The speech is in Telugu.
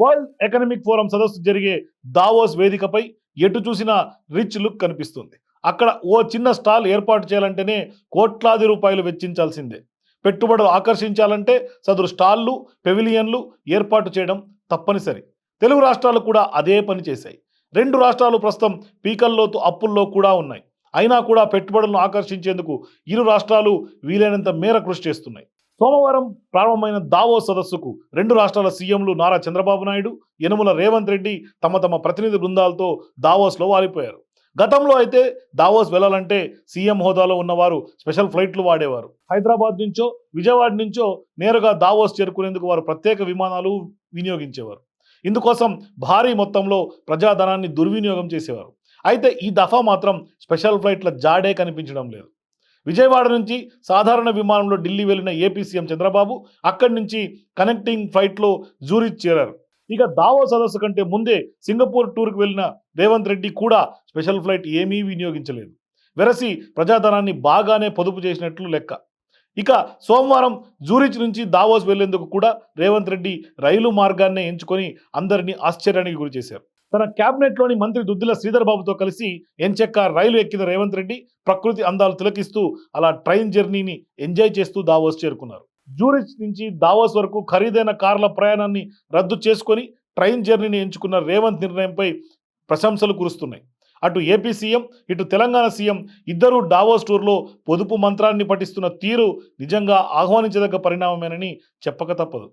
వరల్డ్ ఎకనామిక్ ఫోరం సదస్సు జరిగే దావోస్ వేదికపై ఎటు చూసినా రిచ్ లుక్ కనిపిస్తుంది. అక్కడ ఓ చిన్న స్టాల్ ఏర్పాటు చేయాలంటేనే కోట్లాది రూపాయలు వెచ్చించాల్సిందే. పెట్టుబడులు ఆకర్షించాలంటే సదరు స్టాళ్ళు పెవిలియన్లు ఏర్పాటు చేయడం తప్పనిసరి. తెలుగు రాష్ట్రాలు కూడా అదే పని చేశాయి. రెండు రాష్ట్రాలు ప్రస్తుతం పీకల్లోతు అప్పుల్లో కూడా ఉన్నాయి. అయినా కూడా పెట్టుబడులను ఆకర్షించేందుకు ఇరు రాష్ట్రాలు వీలైనంత మేర కృషి చేస్తున్నాయి. సోమవారం ప్రారంభమైన దావో సదస్సుకు రెండు రాష్ట్రాల సీఎంలు నారా చంద్రబాబు నాయుడు యనుమల రేవంత్ రెడ్డి తమ తమ ప్రతినిధి బృందాలతో దావోస్లో వాలిపోయారు. గతంలో అయితే దావోస్ వెళ్ళాలంటే సీఎం హోదాలో ఉన్నవారు స్పెషల్ ఫ్లైట్లు వాడేవారు. హైదరాబాద్ నుంచో విజయవాడ నుంచో నేరుగా దావోస్ చేరుకునేందుకు వారు ప్రత్యేక విమానాలు వినియోగించేవారు. ఇందుకోసం భారీ మొత్తంలో ప్రజాధనాన్ని దుర్వినియోగం చేసేవారు. అయితే ఈ దఫా మాత్రం స్పెషల్ ఫ్లైట్ల జాడే కనిపించడం లేదు. విజయవాడ నుంచి సాధారణ విమానంలో ఢిల్లీ వెళ్ళిన ఏపీ సీఎం చంద్రబాబు అక్కడి నుంచి కనెక్టింగ్ ఫ్లైట్లో జూరిచ్ చేరారు. ఇక దావో సదస్సు కంటే ముందే సింగపూర్ టూర్కి వెళ్ళిన రేవంత్ రెడ్డి కూడా స్పెషల్ ఫ్లైట్ ఏమీ వినియోగించలేదు. వెరసి ప్రజాధనాన్ని బాగానే పొదుపు చేసినట్లు లెక్క. ఇక సోమవారం జూరిచ్ నుంచి దావోస్ వెళ్ళేందుకు కూడా రేవంత్ రెడ్డి రైలు మార్గాన్నే ఎంచుకొని అందరినీ ఆశ్చర్యానికి గురిచేశారు. తన క్యాబినెట్లోని మంత్రి దుద్దిల శ్రీధర్ బాబుతో కలిసి ఎంచెక్క రైలు ఎక్కిన రేవంత్ రెడ్డి ప్రకృతి అందాలు తిలకిస్తూ అలా ట్రైన్ జర్నీని ఎంజాయ్ చేస్తూ దావోస్ చేరుకున్నారు. జూరిచ్ నుంచి దావోస్ వరకు ఖరీదైన కార్ల ప్రయాణాన్ని రద్దు చేసుకొని ట్రైన్ జర్నీని ఎంచుకున్న రేవంత్ నిర్ణయంపై ప్రశంసలు కురుస్తున్నాయి. అటు ఏపీ సీఎం ఇటు తెలంగాణ సీఎం ఇద్దరూ డావోస్ టూర్లో పొదుపు మంత్రాన్ని పఠిస్తున్న తీరు నిజంగా ఆహ్వానించదగ్గ పరిణామమేనని చెప్పక తప్పదు.